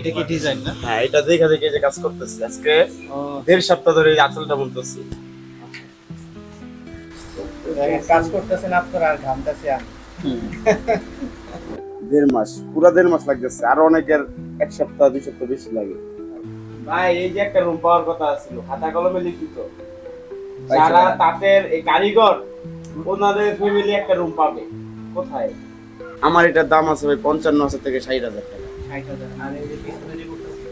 এটা কি ডিজাইন না? হ্যাঁ এটা দেখে দেখে যে কাজ করতেছি। আজকে দেড় সপ্তাহ ধরে এই আঁচলটা বুনতেছি। কাজ করতেছেন আপনারা আর ঘামতেছে আমি। দেড় মাস পুরো দেড় মাস লাগতেছে। আর অনেকের এক সপ্তাহ দুই সপ্তাহ বেশি লাগে। ভাই এই যে একটা রুম পাওয়ার কথা ছিল খাতা কলমে লিখিত। যারা তাদের এই কারিগর ওনাদের ফ্যামিলি একটা রুম পাবে। কোথায়? আমার এটার দাম আছে ভাই পঞ্চান্ন হাজার থেকে ষাট হাজার টাকা।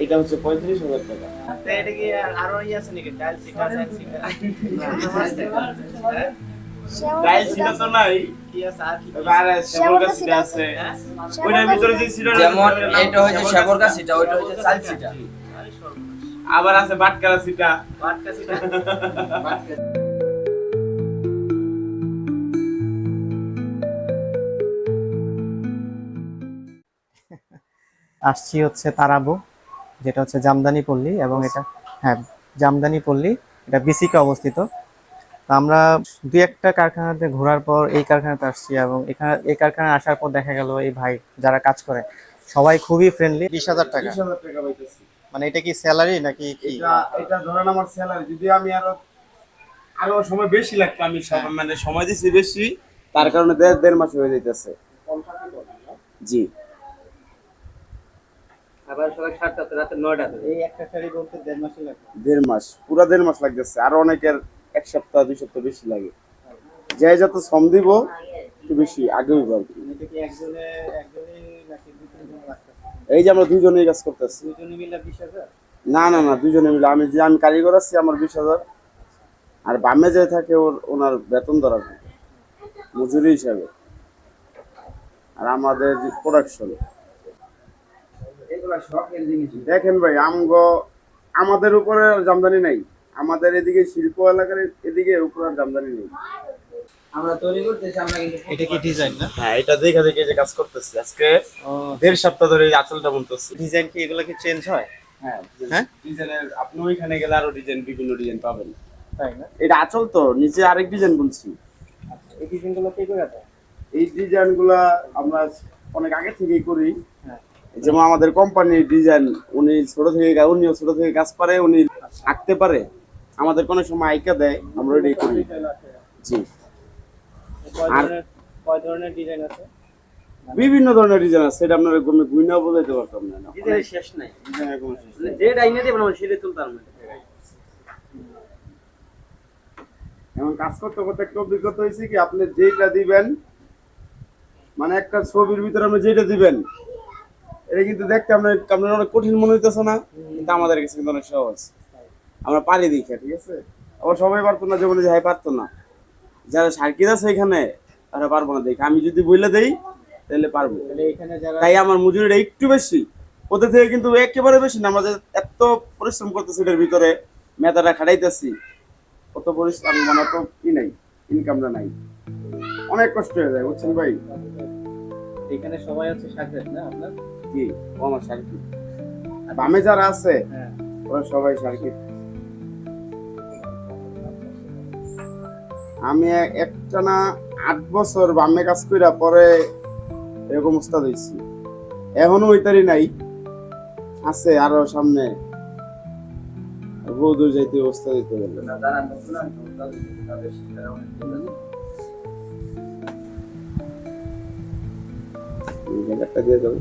এটা হচ্ছে পঁয়ত্রিশ হাজার টাকা। তো এটা কি আরও ইয়ে আছে নাকি? ডাল সিটা সিটা সিটা তো নাই। আবার আছে বাটকারা সিটা বাটকা সিটা আসছি হচ্ছে তারাবো যেটা হচ্ছে জামদানি পল্লী এবং এটা হ্যাঁ জামদানি পল্লী এটা বিসিকে অবস্থিত। আমরা দুই একটা কারখানাতে ঘোরার পর এই কারখানাতে আসছি এবং এখানে এই কারখানায় আসার পর দেখা গেল এই ভাই যারা কাজ করে সবাই খুবই ফ্রেন্ডলি বিশ হাজার টাকা। মানে এটা কি স্যালারি নাকি কি? এটা এটা ধরেন আমার স্যালারি যদি আমি আরও আরও সময় বেশি লাগতো আমি মানে সময় দিচ্ছি বেশি তার কারণে দেড় দেড় মাস হয়ে যাইতেছে। জি। আবার সকাল সাতটাতে রাতে নয়টাতে এই একটা শাড়ি বলতে দেড় মাসে লাগবে। দেড় মাস পুরো দেড় মাস লাগতেছে আর অনেকের এক সপ্তাহ দুই সপ্তাহ বেশি লাগে। যে যত শ্রম দিব একটু বেশি আগেও এই যে আমরা দুজনেই কাজ করতেছি। দুজনে মিলে বিশ হাজার? না না না দুজনে মিলে আমি যে আমি কারিগর আছি আমার বিশ হাজার। আর বামে যে থাকে ওর ওনার বেতন ধরা থাকে মজুরি হিসাবে। আর আমাদের যে প্রোডাকশন দেখেন ভাই আমগো আমাদের উপরে আর জামদানি নাই। আমাদের এদিকে শিল্প এলাকার এদিকে উপরে আর জামদানি নেই। আমরা তৈরি করতেছি আমরা কিন্তু এটা কি ডিজাইন না? হ্যাঁ এটা দেখে দেখে যে কাজ করতেছি। আজকে দেড় সপ্তাহ ধরে এই আঁচলটা বুনতেছি। ডিজাইন কি এগুলো কি চেঞ্জ হয়? হ্যাঁ হ্যাঁ? ডিজাইনের আপনি ওইখানে গেলে আরও ডিজাইন বিভিন্ন ডিজাইন পাবেন। তাই না? এটা আঁচল তো নিচে আরেক ডিজাইন বুনছি। আচ্ছা এই ডিজাইনগুলো কি করে এই ডিজাইনগুলা আমরা অনেক আগে থেকেই করি। হ্যাঁ যেমন আমাদের কোম্পানির ডিজাইন উনি ছোট থেকে উনিও ছোট থেকে কাজ পারে উনি আঁকতে পারে। আমাদের কোনো সময় আইকা দেয় আমরা এটাই করি। জি। কয় আর- ধরনের কয় ধরনের ডিজাইন আছে? বিভিন্ন ধরনের ডিজাইন আছে সেটা আপনার গমে গুইনাও বোঝাইতে পারতাম না। ডিজাইনের শেষ নাই। ডিজাইনের কোনো শেষ নেই। যে ডাইনে সেটা তুলতাম না এমন কাজ করতে করতে একটা অভিজ্ঞতা হয়েছে কি আপনি যেটা দিবেন মানে একটা ছবির ভিতরে আপনি যেটা দিবেন এটা কিন্তু দেখতে আপনার আপনার অনেক কঠিন মনে হইতেছে না কিন্তু আমাদের কাছে কিন্তু অনেক সহজ। আমরা পারি দেখে ঠিক আছে? আবার সবাই পারতো না যেমন যাই পারতো না। যারা সার্কিট আছে এখানে তারা পারব না দেখে। আমি যদি বলে দেই তাহলে পারব। তাই আমার মজুরিটা একটু বেশি। ওদের থেকে কিন্তু একেবারে বেশি না। আমরা এত পরিশ্রম করতেছি এটার ভিতরে মেধাটা খাটাইতেছি অত পরিশ্রম মানে অত ই নাই ইনকামটা নাই। অনেক কষ্ট হয়ে যায় বুঝছেন ভাই? এখানে সবাই না আপনার? কি ও আমার বামে যারা আছে হ্যাঁ। ওরা সবাই আমি এক- একটা না আট বছর বামে কাজ কইরা পরে এরকম উস্তাদ হয়েছি এখনও ওইটারই নাই। আছে আরও সামনে। বহুদূর যাইতে অবস্থা দিতে গেলে জায়গাটা দিয়ে যাবে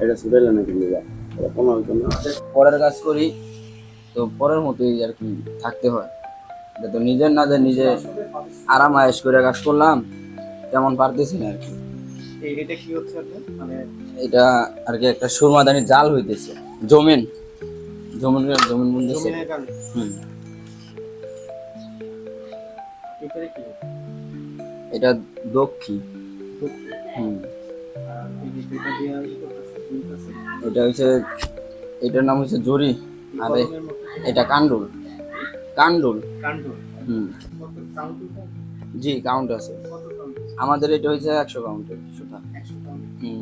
এটা ছুটাইলে নাকি লিগা এটা কমা হইতো না? পরের কাজ করি তো পরের মতোই আর কি থাকতে হয়। এটা তো নিজের না যে নিজে আরাম আয়েস করে কাজ করলাম তেমন পারতেছি না আর কি। এটা কি হচ্ছে মানে এটা আর কি একটা সুরমাদানি জাল হইতেছে জমিন। জমিন জমিন বুনতেছে হুম। এটা দক্ষি। দুঃখ। হুম। এটা হচ্ছে এটার নাম হচ্ছে জরি আর এটা কান্ডুল কান্ডুল হুম? জি কাউন্ট আছে। আমাদের এটা হচ্ছে একশো কাউন্টের সুতা। হুম।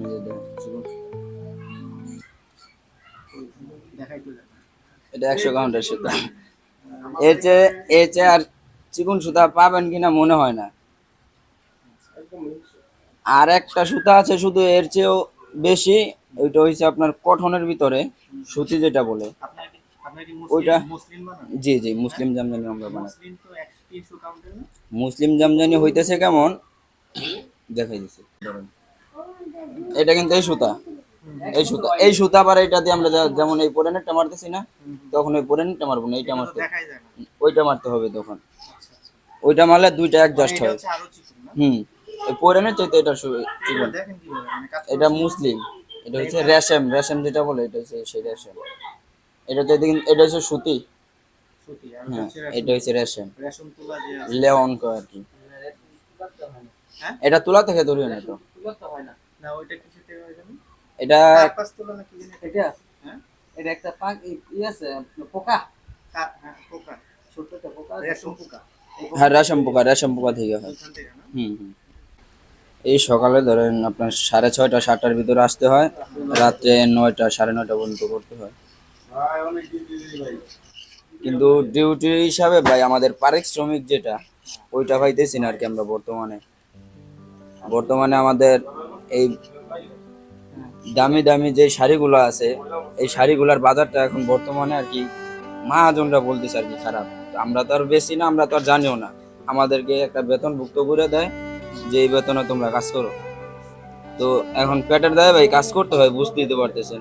এটা একশো কাউন্টের সুতা। এর চেয়ে এর চেয়ে আর চিকুন সুতা পাবেন কিনা মনে হয় না। আর একটা সুতা আছে শুধু এর চেয়েও বেশি ওইটা হইছে আপনার কঠনের ভিতরে সুতি যেটা বলে। ওইটা- জি জি মুসলিম জামদানি আমরা বানাই। মুসলিম তো 300 কাউন্টার না? মুসলিম জামদানি হইতেছে কেমন? দেখাই ধরেন। এটা কিন্তু এই সুতা। এই সুতা। এই সুতা আবার এটা দিয়ে আমরা যেমন এই পোড়ানেরটা মারতেছি না তখন ওই পোড়ানেরটা মারবো না এইটা মারতে ওইটা মারতে হবে তখন। ওইটা মারলে দুইটা অ্যাডজাস্ট হয়। হুম। পোড়ানের চাইতে এটা চিকন এটা মুসলিম। এটা হচ্ছে রেশম। রেশম যেটা বলে এটা হচ্ছে সেই রেশম। এটা তো এদিকে- এটা হচ্ছে সুতি। সুতি হ্যাঁ এটা হচ্ছে রেশম। লেওন কয় আর কি। হ্যাঁ? এটা তুলা থেকে ধরিও না তো? না ওইটা কিছু থেকে জানি? এটা কি এটা? হ্যাঁ? এটা একটা পাক ই আছে পোকা? হ্যাঁ পোকা। ছোট পোকা রেশম পোকা। হ্যাঁ রেশম পোকা রেশম পোকা থেকে হয়। হুম হুম। এই সকালে ধরেন আপনার সাড়ে ছয়টা, সাতটার ভিতরে আসতে হয়। রাত্রে নয়টা, সাড়ে নয়টা পর্যন্ত করতে হয়। কিন্তু ডিউটি হিসাবে ভাই, আমাদের পারিশ্রমিক যেটা, ওইটা পাইতেছি না আর কি আমরা বর্তমানে। বর্তমানে আমাদের এই দামি দামি যে শাড়িগুলো আছে, এই শাড়িগুলোর বাজারটা এখন বর্তমানে আর কি মহাজনরা বলতেছে আর কি খারাপ। আমরা তো আর বেশি না, আমরা তো আর জানিও না। আমাদেরকে একটা বেতন ভুক্ত করে দেয়। যে এই বেতনে তোমরা কাজ করো। তো এখন পেটের দায় ভাই কাজ করতে হয় বুঝতে দিতে পারতেছেন।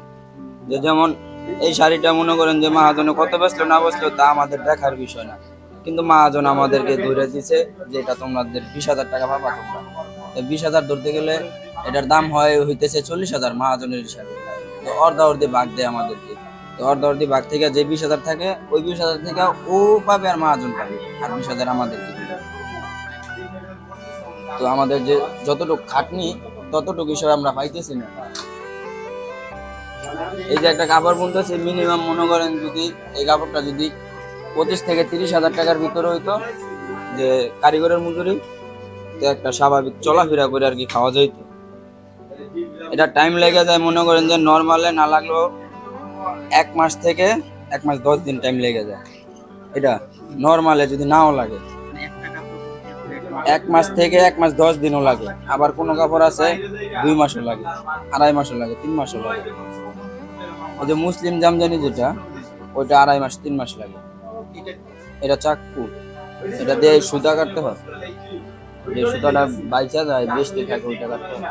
যে যেমন এই শাড়িটা মনে করেন যে মহাজনে কত বেচলো না বেচলো, তা আমাদের দেখার বিষয় না। কিন্তু মহাজন আমাদেরকে ধরে দিছে যে এটা তোমাদের বিশ হাজার টাকা পাবা তোমরা। বিশ হাজার ধরতে গেলে এটার দাম হয় হইতেছে চল্লিশ হাজার মহাজনের হিসাবে। তো অর্ধা অর্ধি ভাগ দেয় আমাদেরকে। তো অর্ধা অর্ধি ভাগ থেকে যে বিশ হাজার থাকে, ওই বিশ হাজার থেকে ও পাবে আর মহাজন পাবে। আর বিশ হাজার আমাদেরকে তো আমাদের যে যতটুকু খাটনি ততটুকু হিসাবে আমরা পাইতেছি না। এই যে একটা কাপড় বুনতেছে মিনিমাম মনে করেন যদি এই কাপড়টা যদি পঁচিশ থেকে তিরিশ হাজার টাকার ভিতরে হইতো, যে কারিগরের মজুরি, তো একটা স্বাভাবিক চলাফেরা করে আর কি খাওয়া যাইত। এটা টাইম লেগে যায়, মনে করেন যে নর্মালে না লাগলেও এক মাস থেকে এক মাস দশ দিন টাইম লেগে যায়। এটা নর্মালে যদি নাও লাগে। এক মাস থেকে এক মাস দশ দিনও লাগে। আবার কোনো কাপড় আছে, দুই মাসও লাগে, আড়াই মাসও লাগে, তিন মাসও লাগে। ওই যে মুসলিম জামজানি যেটা, ওইটা আড়াই মাস, তিন মাস লাগে। এটা এটা চাকু, এটা দিয়ে সুতা কাটতে হয়। যে সুতাটা বাইচা যায় বেশি থাকে ওইটা কাটতে হয়।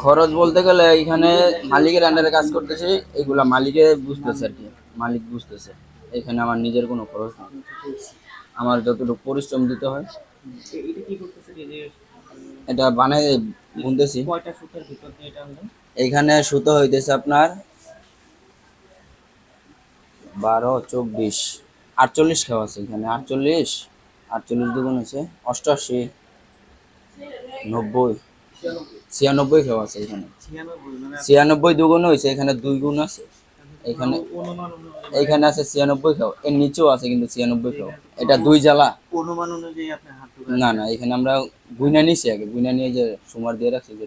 খরচ বলতে গেলে এখানে মালিকের আন্ডারে কাজ করতেছি, এগুলা মালিকে বুঝতেছে আর কি, মালিক বুঝতেছে। এখানে আমার নিজের কোনো খরচ নেই। আমার যতটুকু পরিশ্রম দিতে হয়। এটা কি যে এটা বানাই বুনতেছি। কয়টা সুতার ভিতর দিয়ে এটা হলো এখানে সুতো হইতেছে আপনার বারো চব্বিশ আটচল্লিশ খাওয়া আছে এখানে। আটচল্লিশ আটচল্লিশ দুগুণ আছে অষ্টআশি নব্বই ছিয়ানব্বই খাওয়া আছে এখানে। ছিয়ানব্বই মানে ছিয়ানব্বই দুগুণ হয়েছে এখানে দুই গুণ আছে। এখানে এখানে আছে ছিয়ানব্বই খাওয়া এর নিচেও আছে কিন্তু ছিয়ানব্বই খাওয়া এটা দুই জ্বালা। অনুমান অনুযায়ী। না না এখানে আমরা গুইনা নিছি আগে গুইনা নিয়ে যে সুমার দিয়ে রাখছি যে।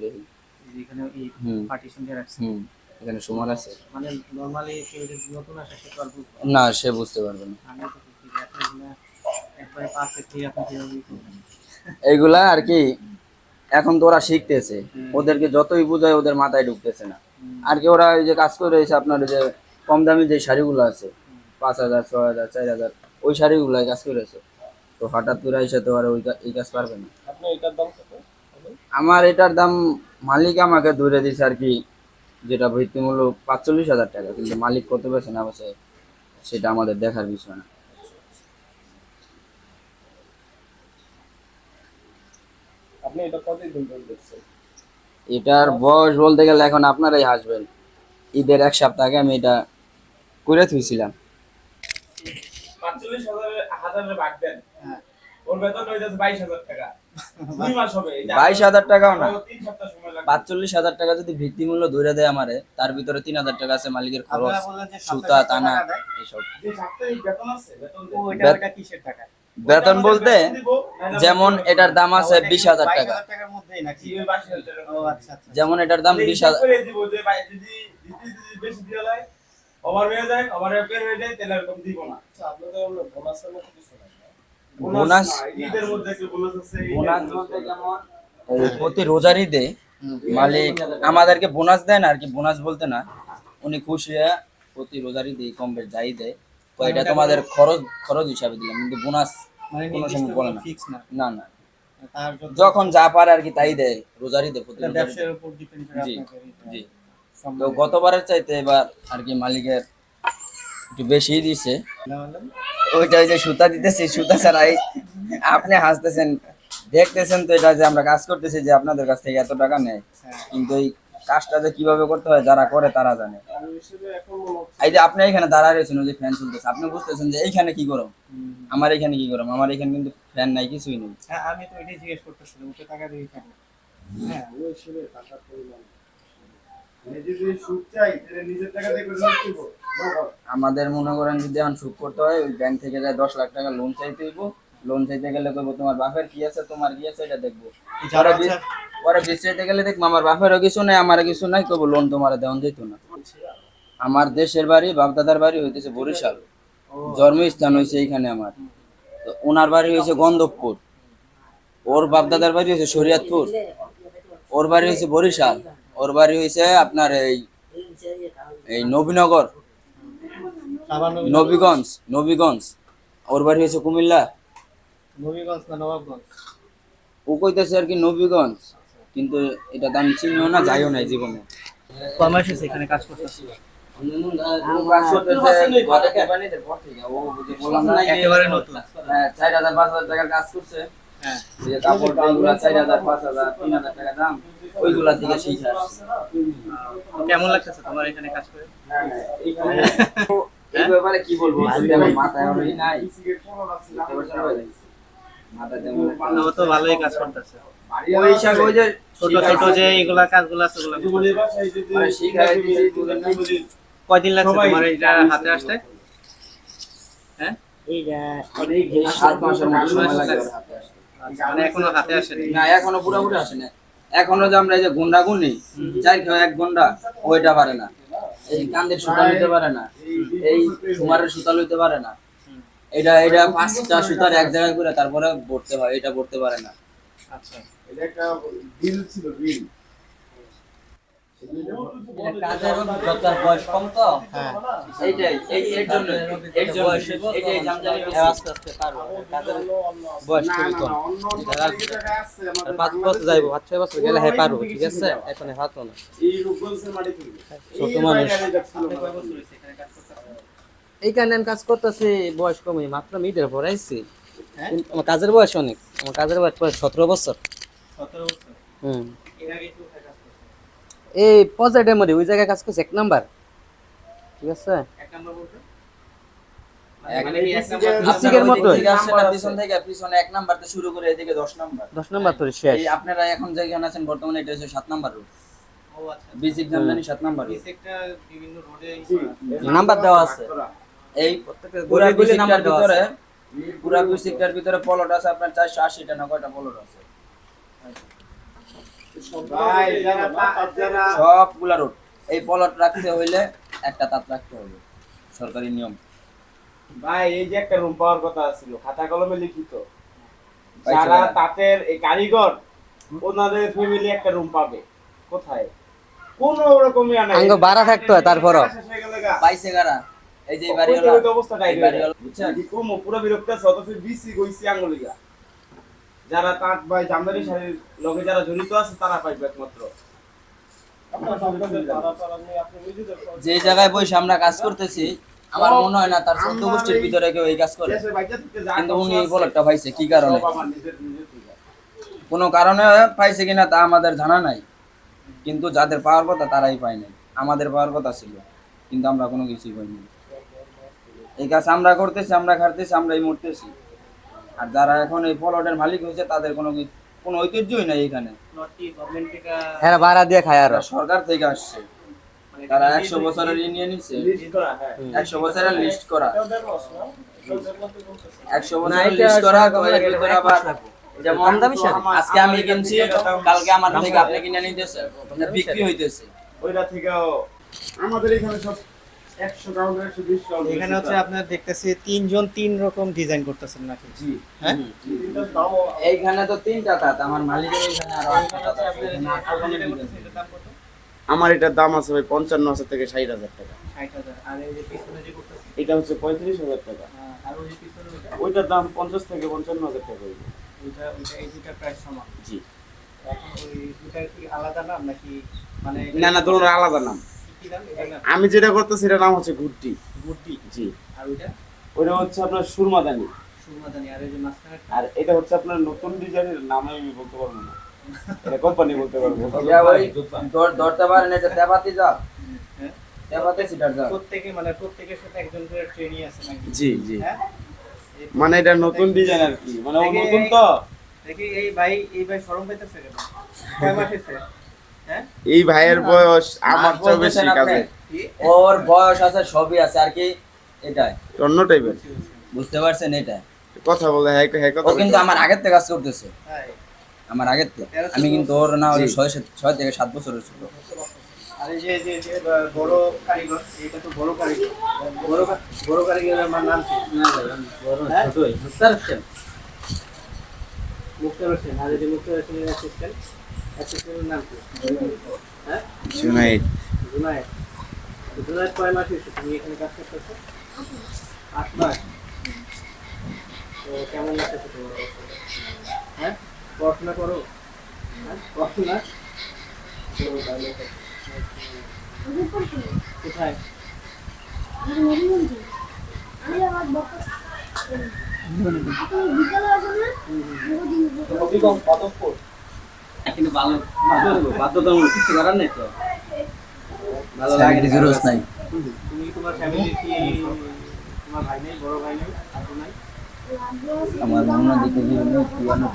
এখানে সুমার আছে। মানে না। সে বুঝতে পারবে না। এইগুলা আর কি এখন তো ওরা শিখতেছে। ওদেরকে যতই বোঝায় ওদের মাথায় ঢুকতেছে না। আর কি ওরা এই যে কাজ করে রয়েছে আপনার যে কম দামি যে শাড়িগুলো আছে পাঁচ হাজার ছয় হাজার চার হাজার ওই শাড়িগুলো কাজ করেছে। তো হঠাৎ করে এসে তো আর ওই এই কাজ পারবে না। আমার এটার দাম মালিক আমাকে ধরে দিছে আর কি যেটা ভিত্তিমূল্য পাঁচচল্লিশ হাজার টাকা কিন্তু মালিক কত বেছে না বেছে সেটা আমাদের দেখার বিষয় না। এটার বয়স বলতে গেলে এখন আপনারাই হাসবেন। ঈদের এক সপ্তাহ আগে আমি এটা করে থুইছিলাম। পাঁচচল্লিশ ভাগ দেন। বাইশ হাজার টাকাও না। পাঁচচল্লিশ হাজার টাকা যদি ভিত্তিমূল্য ধরে দেয় আমারে তার ভিতরে তিন হাজার টাকা আছে মালিকের খরচ। সুতা টানা এসব বেতন আছে বেতন ও, দেন। ওইটা বেত- ওইটা কিসের টাকা? বেতন বলতে যেমন এটার দাম আছে বিশ হাজার টাকা। আচ্ছা আচ্ছা। যেমন এটার দাম বিশ হাজার ওভার হয়ে যায় ওভার বের হয়ে যায় তাহলে এরকম দিব না। আপনাদের বোনাসের মতো কিছু বোনাস ঈদের মধ্যে একটা বোনাস আছে বোনাস টাইপের বলতে যেমন প্রতি রোজার ঈদে মালিক আমাদেরকে বোনাস দেয় না আর কি বোনাস বলতে না। উনি খুশি হয়ে প্রতি রোজারি দিয়ে কম বেশ যাই দেয় তো এটা তোমাদের খরচ খরচ হিসাবে দিলাম কিন্তু বোনাস মানে কোনো সময় বলে না। না। না না। তার যত যখন যা পারে আর কি তাই দেয় রোজারি দেয় প্রতি রোজারি জি জি। তো গতবারের চাইতে এবার আর কি মালিকের একটু বেশি দিছে। ওইটা ওই যে সুতা দিতেছি, সুতা ছাড়াই আপনি হাসতেছেন, দেখতেছেন তো এটা যে আমরা কাজ করতেছি যে আপনাদের কাছ থেকে এত টাকা নেয়। কিন্তু এই কাজটা যে কীভাবে করতে হয়, যারা করে তারা জানে। এই যে আপনি এখানে দাঁড়ায় রয়েছেন, ওই যে ফ্যান চলতেছে, আপনি বুঝতেছেন যে এইখানে কি হুম। আমার এখানে কি গরম? আমার এখানে কিন্তু ফ্যান নাই, কিছুই নেই। হ্যাঁ আমি তো এটাই জিজ্ঞেস করতেছিলাম টাকা দিয়ে হ্যাঁ আমি হিসেবে টাকা পরিমাণ। আমাদের মনে করেন যদি এখন সুখ করতে হয় ওই ব্যাংক থেকে যায় দশ লাখ টাকা লোন চাইতে হইব লোন চাইতে গেলে কইবো তোমার বাপের কি আছে? তোমার কি আছে? এটা দেখব। পরে বি- পরে বীজ চাইতে গেলে দেখব আমার বাপেরও কিছু নাই আমারও কিছু নাই কইবো লোন তোমার দেওয়ান যেত না। আমার দেশের বাড়ি বাপদাদার বাড়ি হইতেছে বরিশাল। জন্মস্থান হয়েছে এইখানে আমার। তো ওনার বাড়ি হয়েছে গন্ধবপুর। ওর বাপদাদার বাড়ি হয়েছে শরিয়াতপুর। ওর বাড়ি হয়েছে বরিশাল। ওর বাড়ি হয়েছে আপনার এই এই নবীনগর। নবীগঞ্জ নবীগঞ্জ। ওর বাড়ি হয়েছে কুমিল্লা। নবীগঞ্জ না নবাবগঞ্জ? ও কইতেছে আর কি নবীগঞ্জ কিন্তু এটা তো আমি চিনিও না যাইও নাই জীবনে। কমার্স এসে এখানে কাজ করতেছি? একেবারে নতুন। হ্যাঁ, চার হাজার পাঁচ হাজার টাকার কাজ করছে। এই যে কাপড় যেগুলা চার হাজার পাঁচ হাজার তিন হাজার টাকা দাম শিখে আসছে কেমন লাগতেছে তোমার এখানে কাজ করে? এই ব্যাপারে কি বলব? মাথায় নাই সিগারেট পনেরো আছে, বুঝতে পারছেন ভাই? মাথায় তেমন একটা না, ও তো ভালোই কাজ করতেছে। ওই হিসাবে ওই যে ছোট ছোট যে এগুলা কাজগুলো আছে মানে কয়দিন লাগছে তোমার এটা হাতে আসতে? হ্যাঁ? সাত মাসের মতো সময় লাগে আচ্ছা, মানে এখনও হাতে আসেনি? না এখনও পুরোপুরি আসেনি। এখনও যে আমরা এই যে গুন্ডা গুন্ডি চাই খেয়ে এক গুন্ডা ওইটা পারে না। এই কান্দের সুতা নিতে পারে না। এই কুমারের সুতা লইতে পারে না। এটা এটা পাঁচটা সুতার এক জায়গায় করে তারপরে ভরতে হয় এটা ভরতে পারে না। আচ্ছা এটা একটা বিল ছিল বিল কাজের অভিজ্ঞতার বয়স কম তো? হ্যাঁ। এইটাই এই এর জন্য এর জন্য এটাই জামজানি আস্তে আস্তে পারব। কাজের বয়স খুবই কম না, অন্য অন্য জায়গায় আছে আমাদের পাঁচ বছর যাইবো পাঁচ ছয় বছর গেলে হ্যাঁ পারব ঠিক আছে? এখন হাতও না ছোট মানুষ। এইখানে আমি কাজ করতেছি বয়স কমই মাত্র মিডের পর আইছি। হ্যাঁ? আমার কাজের বয়স অনেক। আমার কাজের বয়স প্রায় সতেরো বছর। সতেরো বছর। হুম। এর আগে কি কোথায় কাজ করছ? এই পজিটিভ মধ্যে ওই জায়গায় কাজ করছে এক নাম্বার। ঠিক আছে? এক নম্বর বলতে? মানে কি এক ডিস্ট্রিক্টের- নম্বর ডিস্ট্রিক্টের আপনার ওই মতোই। দিক থেকে আসছে না, পিছন থেকে পিছনে এক নাম্বার তো শুরু করে এদিকে দশ নাম্বার। দশ নাম্বার তোর শেষ। এই আপনারা এখন যেখানে আছেন বর্তমানে এটা হচ্ছে সাত নাম্বার রুট আচ্ছা। নাম্বার রুট একটা বিভিন্ন রোডে নাম্বার দেওয়া আছে। এই ভিতরে পুরা বিসিকটার ভিতরে পলট আছে আপনার চারশো আশিটা না কয়টা পলট আছে? সবগুলা রোড। এই পলট রাখতে হইলে একটা তাপ রাখতে হবে সরকারি নিয়ম। ভাই এই যে একটা রুম পাওয়ার কথা ছিল খাতা কলমে লিখিত। যারা তাঁতের এই কারিগর ওনাদের ফ্যামিলি একটা রুম পাবে। কোথায়? কোন রকমই আনা আঙ্গ বাড়া থাকতো তারপরও। পাইছে কারা? এই যে এই বাড়িওয়ালা। এই বাড়িওয়ালা বুঝছেন? পুরো বিরক্ত আছে? অথচ বিসি কইছি আঙ্গুলিগা। যারা তাঁত বা জামদানি শাড়ির লগে যারা জড়িত আছে তারা পাইবে একমাত্র। যে জায়গায় বসে আমরা কাজ করতেছি আমার মনে হয় না তার চোদ্দ গোষ্ঠীর ভিতরে কেউ এই কাজ করে। কিন্তু উনি এই কষ্ট পাইছে কি কারণে। কোনো কারণে পাইছে কিনা তা আমাদের জানা নাই। কিন্তু যাদের পাওয়ার কথা তারাই পায় নাই। আমাদের পাওয়ার কথা ছিল কিন্তু আমরা কোনো কিছুই পাইনি। এই কাজ আমরা করতেছি আমরা খাটতেছি আমরাই মরতেছি আর যারা এখন এই পলটের মালিক হয়েছে তাদের কোনো কোনো ঐতিহ্যই নাই এখানে। নটি গভর্নমেন্ট থেকে হ্যাঁ ভাড়া দিয়ে খায় আরও। সরকার থেকে আসছে। মানে তারা একশো বছরের নিয়ে নিচ্ছে হ্যাঁ। একশো বছরের লিস্ট করা। একশো বছরের লিস্ট করা আবার যেমন। আজকে আমি কিনছি কালকে আমার থেকে আপনি কিনে নিতেছে মানে বিক্রি হইতেছে। ওইটা থেকেও আমাদের এখানে সব এখানে হচ্ছে আপনার দেখতেছি তিনজন তিন রকম ডিজাইন করতেছেন নাকি? জি হ্যাঁ? এইখানে তো তিনটা তাঁত আমার মালিকের এখানে আরও এটার দাম আছে ভাই পঞ্চান্ন হাজার থেকে ষাট হাজার টাকা। ষাট হাজার। আর এই যে পিছনে যে করতেছি এটা হচ্ছে পঁয়ত্রিশ হাজার টাকা। আর ওই যে পিছনে ওইটা? ওইটার দাম পঞ্চাশ থেকে পঞ্চান্ন হাজার টাকা জি। আলাদা নাম নাকি মানে না না দুটোর আলাদা নাম। আমি যেটা করতেছি এটার নাম হচ্ছে ঘুরটি গুড্ডি। জি। আর ওইটা? ওইটা হচ্ছে আপনার সুরমাদানি সুরমাদানি আর এই যে আর এটা হচ্ছে আপনার নতুন ডিজাইনের নাম আমি বলতে পারব না। এটা কোম্পানি বলতে পারব। ওই ধরতে পারেন এটা তেপাতি যা। হ্যাঁ। তেপাতি সিটার যা। প্রত্যেকে মানে প্রত্যেকের সাথে একজন করে ট্রেনিং আছে নাকি? জি জি। হ্যাঁ? মানে এটা নতুন ডিজাইন আর কি। মানে ও নতুন তো। দেখি এই ভাই এই ভাই শরম পাইতেছে কেন? কয় মাস হয়েছে হ্যাঁ এই ভাইয়ের বয়স আমার চেয়ে বেশি? কাজে। ওর বয়স আছে সবই আছে আর কি এটাই। অন্য টাইপের বুঝতে পারছেন এটা কথা বলে হ্যাঁ হ্যাঁ কথা কিন্তু আমার আগের থেকে কাজ করতেছে। আমার আগের থেকে। আমি কিন্তু ওর না হলে ছয় সাত- ছয় থেকে সাত বছরের ছিল। আর এই যে যে যে বড় কারিগর এটা তো বড় কারিগর। বড় বড় কারিগরের আমার নাম কি? হ্যাঁ? মুক্তার হোসেন। আর এই যে মুক্তার হোসেনের অ্যাসিস্ট্যান্ট নাম কি হ্যাঁ কয় মাস হয়েছে? তুমি এখানে কাজ করতেছো? আট মাস। তো কেমন লাগতেছে তোমার হ্যাঁ? পড়াশোনা করো? হ্যাঁ? পড়াশোনা। কোথায়? অভিগম পদকপুর কিন্তু ভালো ভালো বাধ্যতামূলক কিছু করার নেই তো? ভালো লাগে Salary zeros নাই। তুমি তোমার ফ্যামিলি কি তোমার ভাই নেই বড় ভাই নেই আপু নাই? আমার দিকে পুরো মানে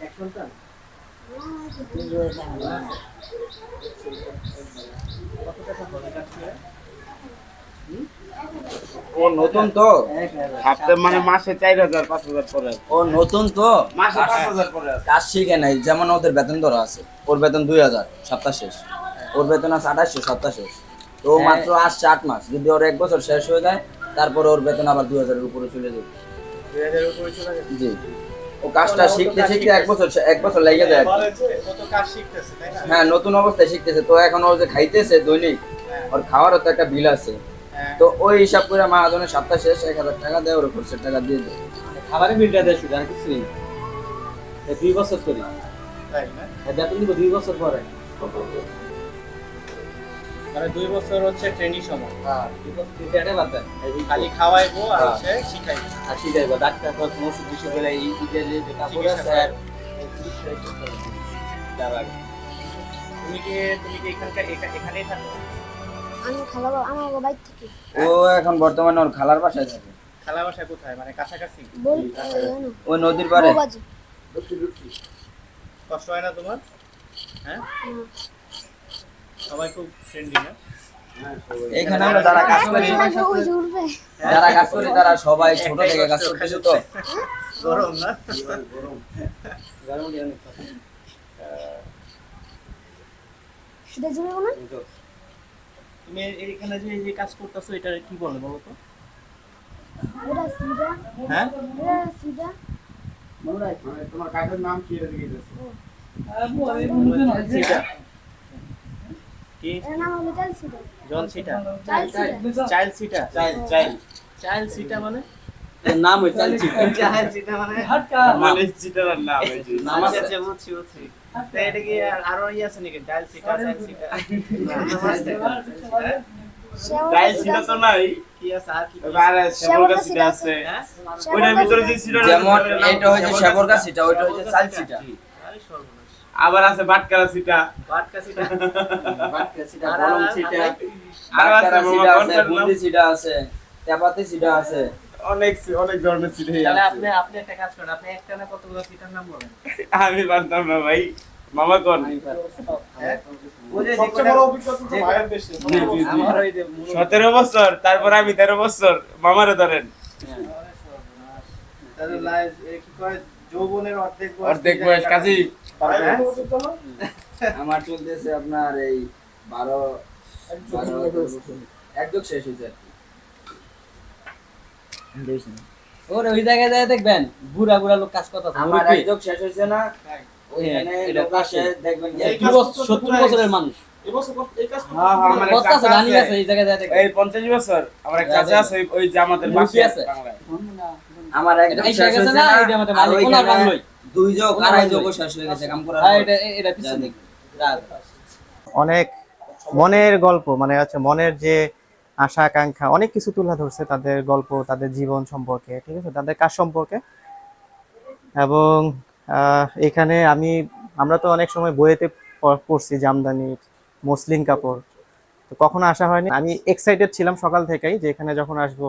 এক কত টাকা খরচ আছে ও নতুন তো? সপ্তাহে মানে মাসে চার হাজার পাঁচ হাজার পরে ও নতুন তো? মাসে পাঁচ হাজার পরে কাজ শিখে নাই যেমন ওদের বেতন ধরা আছে ওর বেতন দুই হাজার সপ্তাহ শেষ। ওর বেতন আছে আঠাশশো সপ্তাহ শেষ। তো মাত্র আসছে আট মাস যদি ওর এক বছর শেষ হয়ে যায় তারপরে ওর বেতন আবার দুই হাজারের উপরে চলে যাবে। জি। ও কাজটা শিখতে শিখতে এক বছর এক বছর লেগে যায়। আর কি। কত কাজ শিখতেছে তাই না? হ্যাঁ নতুন অবস্থায় শিখতেছে। তো এখন ও যে খাইতেছে দৈনিক ওর খাওয়ারও তো একটা বিল আছে। হ্যাঁ। তো ওই হিসাব করে মাহাজনের সপ্তাহ শেষ এক হাজার টাকা দেয় ওর খরচের টাকা দিয়ে দেয়। খাবারের বিলটা দেয় শুধু আর কিছু নেই। দুই বছর করি বেতন দিব দুই বছর পরে। মানে দুই বছর হচ্ছে ট্রেনিং সময়। হ্যাঁ দুই বছর দিতে বাদ দেন। এই খালি খাওয়াইবো আর হ্যাঁ। হচ্ছে শিখাইবো। আর শিখাইব ডাক্তার পর ওষুধ বিষয় করে এই ঈদের যে কাপড় আছে তুমি কি তুমি কি এখানকার এখানেই থাকো? আমি খালাবো আমার বাইক থেকে। ও এখন বর্তমানে ওর খালার বাসায় থাকে। খালা বাসা কোথায়? মানে কাছাকাছি? ওই নদীর পারে কষ্ট হয় না তোমার? হ্যাঁ? সবাই খুব ফ্রেন্ডলি না? এখানে আমরা যারা কাজ করি যারা কাজ করি তারা সবাই ছোট থেকে কাজ করতেছে তো। গরম না? গরম দিয়ে অনেক কথা। সেটা জুড়ে না তুমি এখানে যে যে কাজ করতেছো এটা কি বলে বলো তো? হ্যাঁ? তোমার কাজের নাম কি এটা দিকে যাচ্ছে সিটা কি? এর নাম হলো চাল সিধা জন সিটা। চাল সিধা চাইল্ড সিটা। Child child. চাইল্ড সিটা মানে? নাম মানে? মানে নাম আছে বুঝছি বুঝছি এটা কি আরও ইয়ে আছে নাকি সিটা সিটা হ্যাঁ? সিটা তো নাই হ্যাঁ আবার আছে বাটকারা সিটা বাটকা সিটা বাটকা সিটা আর- বলম আর- সিটা আর- আছে আছে কোনটার নাম? বুন্দি সিটা আছে তেপাতি সিটা আছে অনেক অনেক ধরনের সিটা তাহলে আপনি আপনি একটা কাজ করেন আপনি একটা না কতগুলো সিটার নাম বলেন? আমি পারতাম না ভাই। মামা কোন? হ্যাঁ? সতেরো বছর তারপর আমি তেরো বছর। মামারে ধরেন। অর্ধেক বয়স কাজী। হ্যাঁ? আমার চলতেছে আপনার এই বারো বারো একদম শেষ হয়েছে ওর ওই জায়গায় যায় দেখবেন বুড়া বুড়া লোক কাজ করতে আমার একদম শেষ না। ওইখানে লোক আসে, দেখবেন সত্তর বছরের মানুষ। আমার। দুই যোগ আড়াই যোগ শেষ হয়ে গেছে কাম এটা এটা পিছনে অনেক মনের গল্প মানে হচ্ছে মনের যে আশা, আকাঙ্ক্ষা, অনেক কিছু তুলে ধরছে তাদের গল্প, তাদের জীবন সম্পর্কে, ঠিক আছে? তাদের কাজ সম্পর্কে। এবং এখানে আমি, আমরা তো অনেক সময় বইয়েতে পড়ছি জামদানি, মসলিন কাপড়। তো কখনো আসা হয়নি। আমি এক্সাইটেড ছিলাম সকাল থেকেই যে এখানে যখন আসব,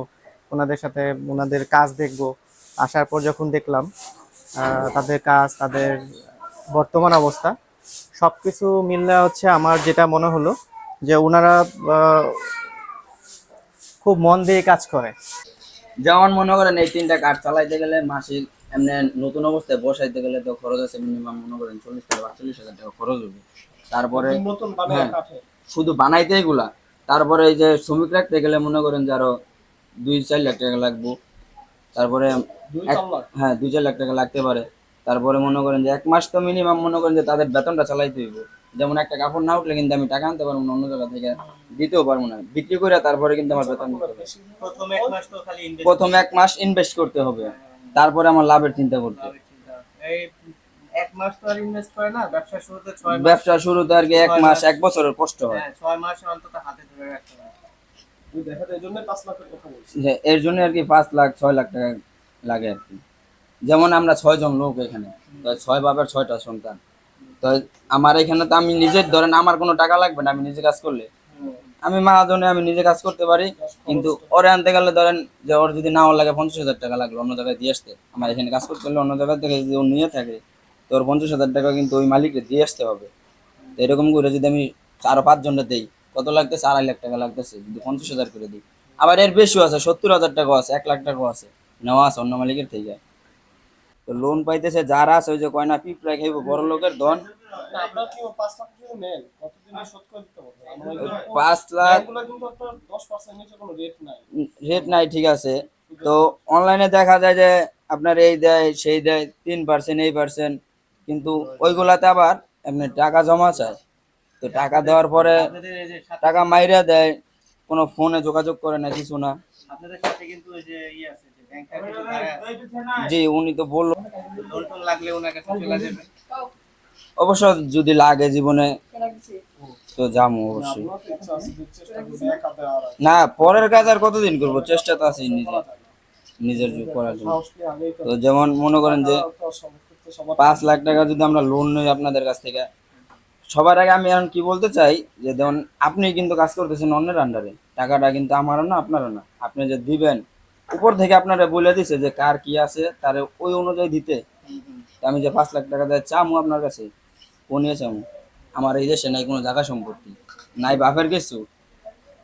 ওনাদের সাথে ওনাদের কাজ দেখব। আসার পর যখন দেখলাম তাদের কাজ, তাদের বর্তমান অবস্থা সব কিছু মিললে হচ্ছে আমার যেটা মনে হলো যে ওনারা খুব মন দিয়ে কাজ করে। যেমন মনে করেন এই তিনটা কাঠ চালাইতে গেলে মাসিক এমনি নতুন অবস্থায় বসাইতে গেলে তো খরচ আছে মিনিমাম মনে করেন চল্লিশ থেকে আটচল্লিশ হাজার টাকা খরচ হবে। তারপরে হ্যাঁ। শুধু বানাইতে এগুলা। তারপরে এই যে শ্রমিক রাখতে গেলে মনে করেন যে আরও দুই চার লাখ টাকা লাগবে। তারপরে হ্যাঁ দুই চার লাখ টাকা লাগতে পারে। তারপরে মনে করেন যে এক মাস তো মিনিমাম মনে করেন যে তাদের বেতনটা চালাইতে হইব। যেমন একটা কাপড় না উঠলে কিন্তু আমি টাকা আনতে পারব না অন্য জায়গা থেকে দিতেও পারব না। বিক্রি করে তারপরে কিন্তু আমার বেতন প্রথম এক মাস তো খালি invest প্রথম এক মাস ইনভেস্ট করতে হবে। তারপরে আমার লাভের চিন্তা করতে হবে। এক মাস তো আর ইনভেস্ট করে না ব্যবসা শুরুতে ছয় ব্যবসা শুরুতে আর কি এক মাস। এক বছরের কষ্ট হয়। হ্যাঁ ছয় মাস অন্তত হাতে ধরে রাখতে এর জন্য আর কি পাঁচ লাখ ছয় লাখ টাকা লাগে আর কি। যেমন আমরা ছয় জন লোক এখানে ছয় বাবার ছয়টা সন্তান। তো আমার এখানে তো আমি নিজের ধরেন আমার কোনো টাকা লাগবে না, আমি নিজে কাজ করলে। আমি মাহাজনে আমি নিজে কাজ করতে পারি, কিন্তু ওরে আনতে গেলে ধরেন যে ওর যদি নাও লাগে পঞ্চাশ হাজার টাকা লাগল অন্য জায়গায় দিয়ে আসতে। আমার এখানে কাজ করতে হলে অন্য জায়গা থেকে যদি নিয়ে থাকে, তো ওর পঞ্চাশ হাজার টাকা কিন্তু ওই মালিককে দিয়ে আসতে হবে। তো এরকম করে যদি আমি আরও পাঁচজনটা দেই, কত লাগতেছে? আড়াই লাখ টাকা লাগতেছে, যদি পঞ্চাশ হাজার করে দিই। আবার এর বেশিও আছে, সত্তর হাজার টাকাও আছে, এক লাখ টাকাও আছে, নেওয়া আছে অন্য মালিকের থেকে। তো লোন পাইতেছে যারা আছে ওই যে কয়না পিঁপড়া খাইব বড় লোকের ধন। না, আপনারা পাঁচ লাখ রেট নাই। ঠিক আছে। তো অনলাইনে দেখা যায় যে আপনার এই দেয় সেই দেয় তিন পার্সেন্ট এই পার্সেন্ট কিন্তু ওইগুলাতে আবার এমনি টাকা জমা চায়। তো টাকা দেওয়ার পরে টাকা মাইরা দেয় কোনো ফোনে যোগাযোগ করে না কিছু না। আপনাদের সাথে কিন্তু ওই যে ইয়ে আছে জি, উনি তো বলল লাগলে অবশ্য যদি লাগে জীবনে, তো যাব অবশ্যই। না, পরের কাজ আর কতদিন করব? চেষ্টা তো আছে নিজে নিজের যুগ করার জন্য। তো যেমন মনে করেন যে, পাঁচ লাখ টাকা যদি আমরা লোন নিই আপনাদের কাছ থেকে, সবার আগে আমি এখন কি বলতে চাই, যে যেমন আপনি কিন্তু কাজ করতেছেন অন্যের আন্ডারে টাকাটা কিন্তু আমারও না, আপনারও না। আপনি যে দিবেন উপর থেকে আপনারা বলে দিছে যে কার কি আছে তার ওই অনুযায়ী দিতে। আমি যে পাঁচ লাখ টাকা দেয় চামু আপনার কাছে চামু। আমার এই দেশে নাই কোনো জায়গা সম্পত্তি নাই বাপের কিছু।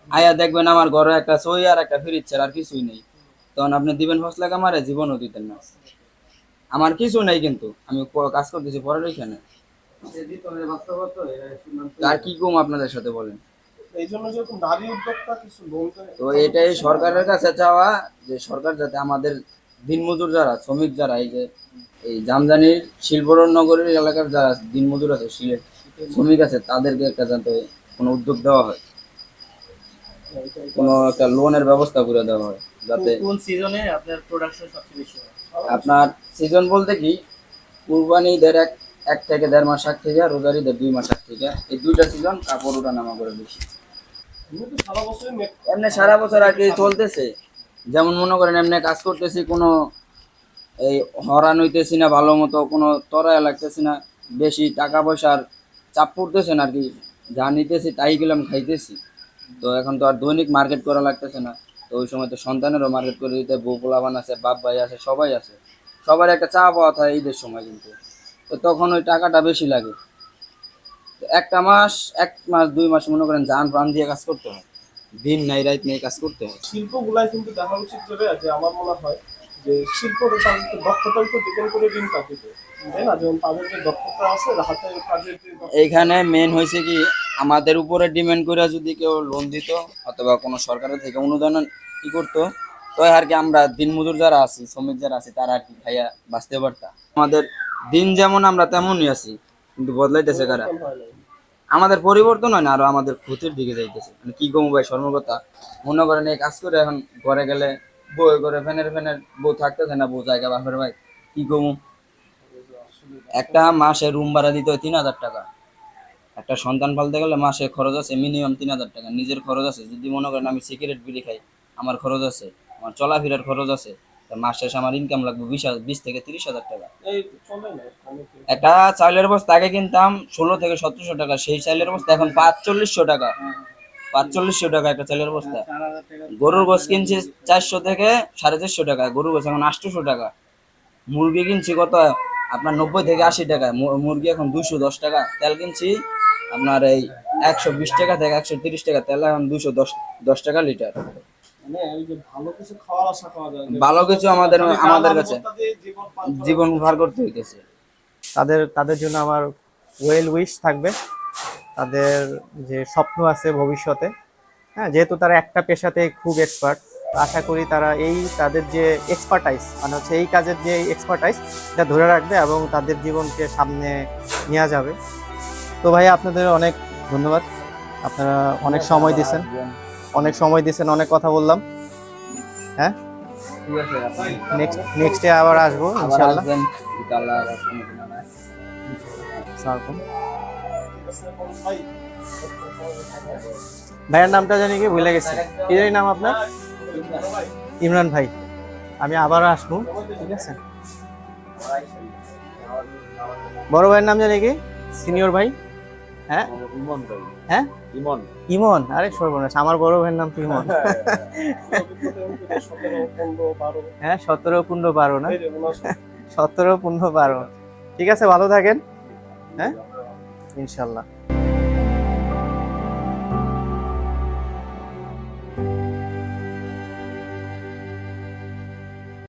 আয়া দেখবেন আমার ঘরে একটা সই আর একটা ফ্রিজ ছাড়া আর কিছুই নেই। তখন আপনি দিবেন পাঁচ লাখ আমার জীবনও দিতেন না। আমার কিছু নেই কিন্তু আমি কাজ করতেছি পরের ওইখানে। আর কি কম আপনাদের সাথে বলেন? তো এটাই সরকারের কাছে চাওয়া যে সরকার যাতে আমাদের দিনমজুর যারা শ্রমিক যারা এই যে এই জামদানির শিল্পনগরের এলাকার যারা দিনমজুর আছে সিলেট শ্রমিক আছে তাদেরকে একটা যাতে কোনো উদ্যোগ দেওয়া হয়। কোনো একটা লোনের ব্যবস্থা করে দেওয়া হয় যাতে কোন সিজনে আপনার প্রোডাকশন সবচেয়ে বেশি হয়? আপনার সিজন বলতে কি কুরবানি ঈদের এক এক থেকে দেড় মাস আগ থেকে রোজার ঈদের দুই মাস আগ থেকে। এই দুইটা সিজন কাপড় ওঠা নামা করে বেশি। এমনি সারা বছর আর কি চলতেছে। যেমন মনে করেন এমনি কাজ করতেছি, কোনো এই হরান হইতেছি না ভালো মতো, কোনো তরায় লাগতেছি না, বেশি টাকা পয়সার চাপ পড়তেছে না আর কি, যা নিতেছি তাই গেলাম খাইতেছি। তো এখন তো আর দৈনিক মার্কেট করা লাগতেছে না, তো ওই সময় তো সন্তানেরও মার্কেট করে দিতে বউ পোলাবান আছে, বাপ ভাই আছে, সবাই আছে। সবার একটা চা পাওয়া থাকে ঈদের সময় কিন্তু। তো তখন ওই টাকাটা বেশি লাগে। একটা মাস এক মাস দুই মাস মনে করেন জান প্রাণ দিয়ে কাজ করতে হয়। দিন নাই রাত নেই কাজ করতে হয়। শিল্পগুলাই কিন্তু দেখা উচিত যে যে আমার মনে হয় যে শিল্পটা তার দক্ষতার উপর ডিপেন্ড করে দিন কাটিতে তাই না? যেমন তাদের যে দক্ষতা আছে হাতের কাজের এইখানে মেন হয়েছে কি আমাদের উপরে ডিমান্ড করে যদি কেউ লোন দিত অথবা কোনো সরকারের থেকে অনুদান ই করতো তো আর কি আমরা দিনমজুর যারা আছি শ্রমিক যারা আছি তারা আর কি খাইয়া বাঁচতে পারতাম। আমাদের দিন যেমন আমরা তেমনই আছি। কিন্তু বদলাইতেছে কারা? আমাদের পরিবর্তন হয় না, আরও আমাদের ক্ষতির দিকে যাইতেছে। মানে কি কমু ভাই সর্বকথা মনে করেন এই কাজ করে এখন ঘরে গেলে বউ করে ফ্যানের ফ্যানের বউ থাকতেছে না, বউ জায়গা বাপের ভাই কি কমু? একটা মাসে রুম ভাড়া দিতে হয় তিন হাজার টাকা। একটা সন্তান পালতে গেলে মাসে খরচ আছে মিনিমাম তিন হাজার টাকা। নিজের খরচ আছে, যদি মনে করেন আমি সিগারেট বিড়ি খাই, আমার খরচ আছে, আমার চলাফেরার খরচ আছে মাস শেষে আমার ইনকাম লাগবে বিশ বিশ থেকে তিরিশ হাজার টাকা। একটা চাউলের বস্তা আগে কিনতাম ষোলো থেকে সতেরোশো টাকা সেই চালের বস্তা এখন পাঁচচল্লিশশো টাকা। পাঁচচল্লিশশো টাকা একটা চালের বস্তা। গরুর গোস কিনছি চারশো থেকে সাড়ে চারশো টাকা গরুর গোস এখন আটশোশো টাকা। মুরগি কিনছি কত? আপনার নব্বই থেকে আশি টাকা মুরগি এখন দুশো দশ টাকা। তেল কিনছি আপনার এই একশো বিশ টাকা থেকে একশো তিরিশ টাকা তেল এখন দুশো দশ দশ টাকা লিটার। ভালো কিছু খাওয়ার আশা করা যায় না। ভালো কিছু আমাদের মানে আমাদের কাছে জীবন ভার করতে হইতেছে। তাদের তাদের জন্য আমার ওয়েল উইশ থাকবে। তাদের যে স্বপ্ন আছে ভবিষ্যতে। হ্যাঁ যেহেতু তারা একটা পেশাতে খুব এক্সপার্ট আশা করি তারা এই তাদের যে এক্সপার্টাইজ মানে হচ্ছে এই কাজের যে এক্সপার্টাইজ এটা ধরে রাখবে এবং তাদের জীবনকে সামনে নেওয়া যাবে। তো ভাই আপনাদের অনেক ধন্যবাদ। আপনারা অনেক সময় দিয়েছেন। অনেক সময় দিয়েছেন অনেক কথা বললাম। হ্যাঁ? নেক্সট নেক্সটে আবার আসব ইনশাআল্লাহ ভাইয়ের নামটা জানি কি ভুলে গেছি। কি জানি নাম আপনার? ইমরান ভাই। আমি আবার আসব ঠিক আছে? বড় ভাইয়ের নাম জানি কি? সিনিয়র ভাই। হ্যাঁ? হ্যাঁ? ইমন। আরে সর্বনাশ আমার বড় ভাইয়ের নাম তো ইমন। বারো হ্যাঁ সতেরো পনেরো বারো না? সতেরো পনেরো বারো। ঠিক আছে ভালো থাকেন। হ্যাঁ? ইনশাল্লাহ।